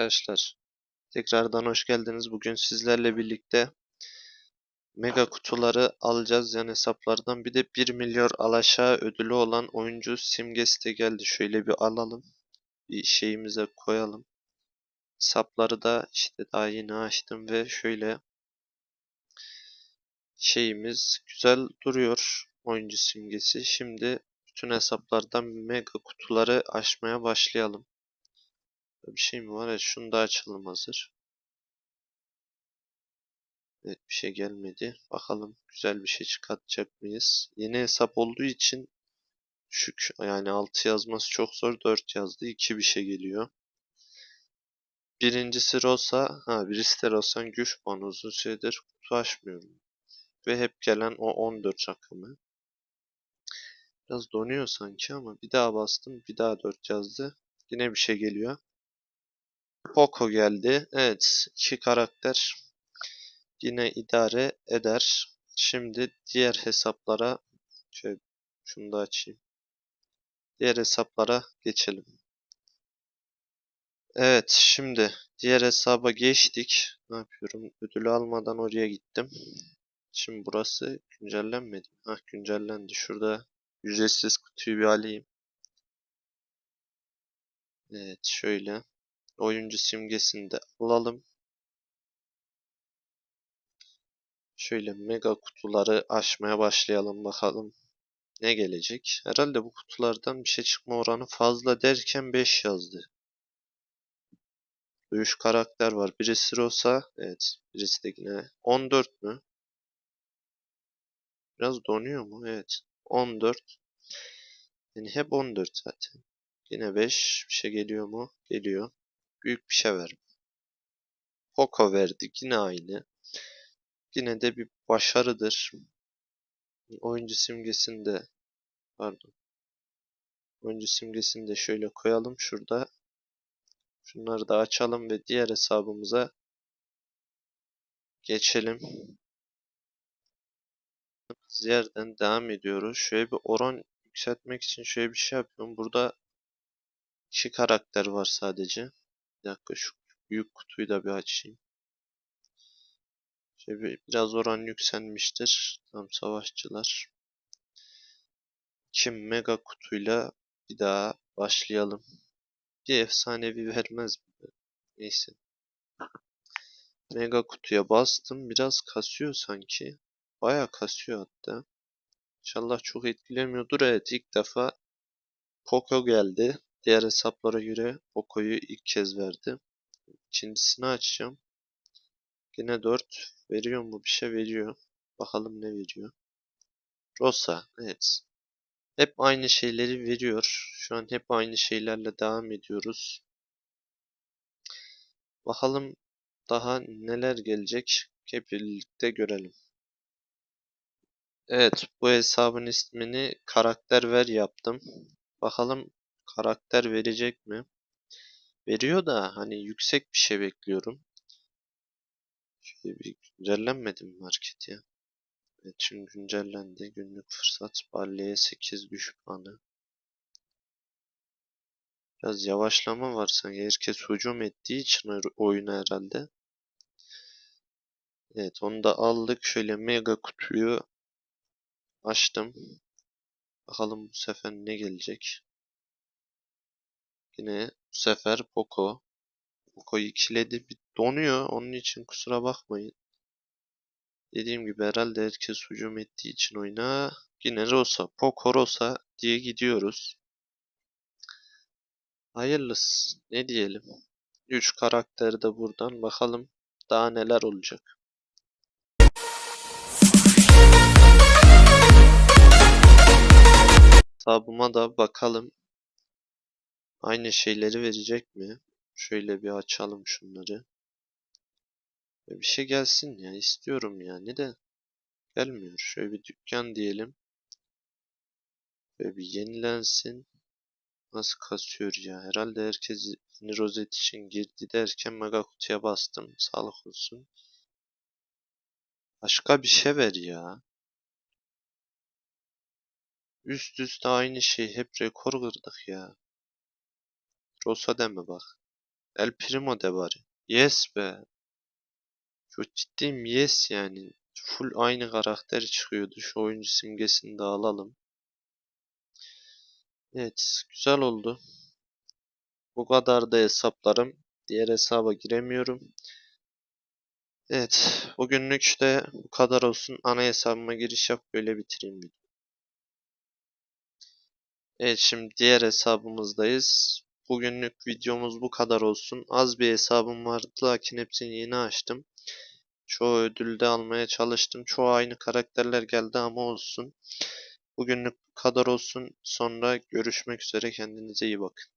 Arkadaşlar tekrardan hoş geldiniz. Bugün sizlerle birlikte mega kutuları alacağız yan hesaplardan. Bir de 1 milyar alaşağı ödülü olan oyuncu simgesi de geldi. Şöyle bir alalım. Bir şeyimize koyalım. Hesapları da işte daha yeni açtım ve şöyle şeyimiz güzel duruyor. Oyuncu simgesi. Şimdi bütün hesaplardan mega kutuları açmaya başlayalım. Bir şey mi var? Evet, şunu da açalım hazır. Evet bir şey gelmedi. Bakalım güzel bir şey çıkartacak mıyız? Yeni hesap olduğu için düşük yani 6 yazması çok zor. 4 yazdı. 2 bir şey geliyor. Birincisi Rosa. Ha birisi de Rosa'nın güç puanı uzun süredir kutu açmıyorum. Ve hep gelen o 14 rakamı. Biraz donuyor sanki ama bir daha bastım. Bir daha 4 yazdı. Yine bir şey geliyor. Poco geldi. Evet. iki karakter yine idare eder. Şimdi diğer hesaplara şöyle şunu da açayım. Diğer hesaplara geçelim. Evet şimdi diğer hesaba geçtik. Ne yapıyorum? Ödülü almadan oraya gittim. Şimdi burası güncellenmedi. Ah güncellendi. Şurada ücretsiz kutuyu bir alayım. Evet şöyle. Oyuncu simgesini de alalım. Şöyle mega kutuları açmaya başlayalım bakalım. Ne gelecek? Herhalde bu kutulardan bir şey çıkma oranı fazla derken 5 yazdı. Dövüş karakter var. Birisi Rosa. Evet. Birisi de yine 14 mü? Biraz donuyor mu? Evet. 14. Yani hep 14 zaten. Yine 5. Bir şey geliyor mu? Geliyor. Büyük bir şey ver. Poco verdik. Yine aynı. Yine de bir başarıdır. Oyuncu simgesini de pardon. Oyuncu simgesini de şöyle koyalım şurada. Şunları da açalım ve diğer hesabımıza geçelim. Yerden devam ediyoruz. Şöyle bir oran yükseltmek için şöyle bir şey yapıyorum. Burada iki karakter var sadece. Bir dakika şu büyük kutuyu da bir açayım. Şöyle biraz oran yükselmiştir. Tam savaşçılar. Kim mega kutuyla bir daha başlayalım. Bir efsanevi vermez mi? Neyse. Mega kutuya bastım. Biraz kasıyor sanki. Baya kasıyor hatta. İnşallah çok etkilemiyordur. Evet ilk defa Poco geldi. Diğer hesaplara göre Poco'yu ilk kez verdi. İkincisini açacağım. Yine 4 veriyor mu? Bir şey veriyor. Bakalım ne veriyor. Rosa. Evet. Hep aynı şeyleri veriyor. Şu an hep aynı şeylerle devam ediyoruz. Bakalım daha neler gelecek. Hep birlikte görelim. Evet, bu hesabın ismini karakter ver yaptım. Bakalım karakter verecek mi? Veriyor da hani yüksek bir şey bekliyorum. Şöyle bir güncellenmedi mi market ya? Evet şimdi güncellendi. Günlük fırsat. Balle'ye 8 güç puanı. Biraz yavaşlama var sanki. Herkes hücum ettiği için oyuna herhalde. Evet onu da aldık. Şöyle mega kutuyu açtım. Bakalım bu sefer ne gelecek. Yine bu sefer Poco. Poco'yu ikiledi. Bir donuyor. Onun için kusura bakmayın. Dediğim gibi herhalde herkes hücum ettiği için oyuna. Yine Rosa. Poco Rosa diye gidiyoruz. Hayırlısı. Ne diyelim. 3 karakteri de buradan. Bakalım daha neler olacak. Hesabıma da bakalım. Aynı şeyleri verecek mi? Şöyle bir açalım şunları. Bir şey gelsin ya. istiyorum yani de. Gelmiyor. Şöyle bir dükkan diyelim. Böyle bir yenilensin. Nasıl kasıyor ya? Herhalde herkes rozet için girdi derken mega kutuya bastım. Sağlık olsun. Başka bir şey ver ya. Üst üste aynı şey. Hep rekor kırdık ya. Rosa deme bak. El Primo de bari. Yes be. Çok ciddiyim yes yani. Full aynı karakter çıkıyordu. Şu oyuncu simgesini de alalım. Evet, güzel oldu. Bu kadar da hesaplarım. Diğer hesaba giremiyorum. Evet, bugünlük de bu kadar olsun. Ana hesabıma giriş yap, böyle bitireyim videoyu. Evet, şimdi diğer hesabımızdayız. Bugünlük videomuz bu kadar olsun. Az bir hesabım vardı, lakin hepsini yeni açtım. Çoğu ödülde almaya çalıştım. Çoğu aynı karakterler geldi ama olsun. Bugünlük bu kadar olsun. Sonra görüşmek üzere. Kendinize iyi bakın.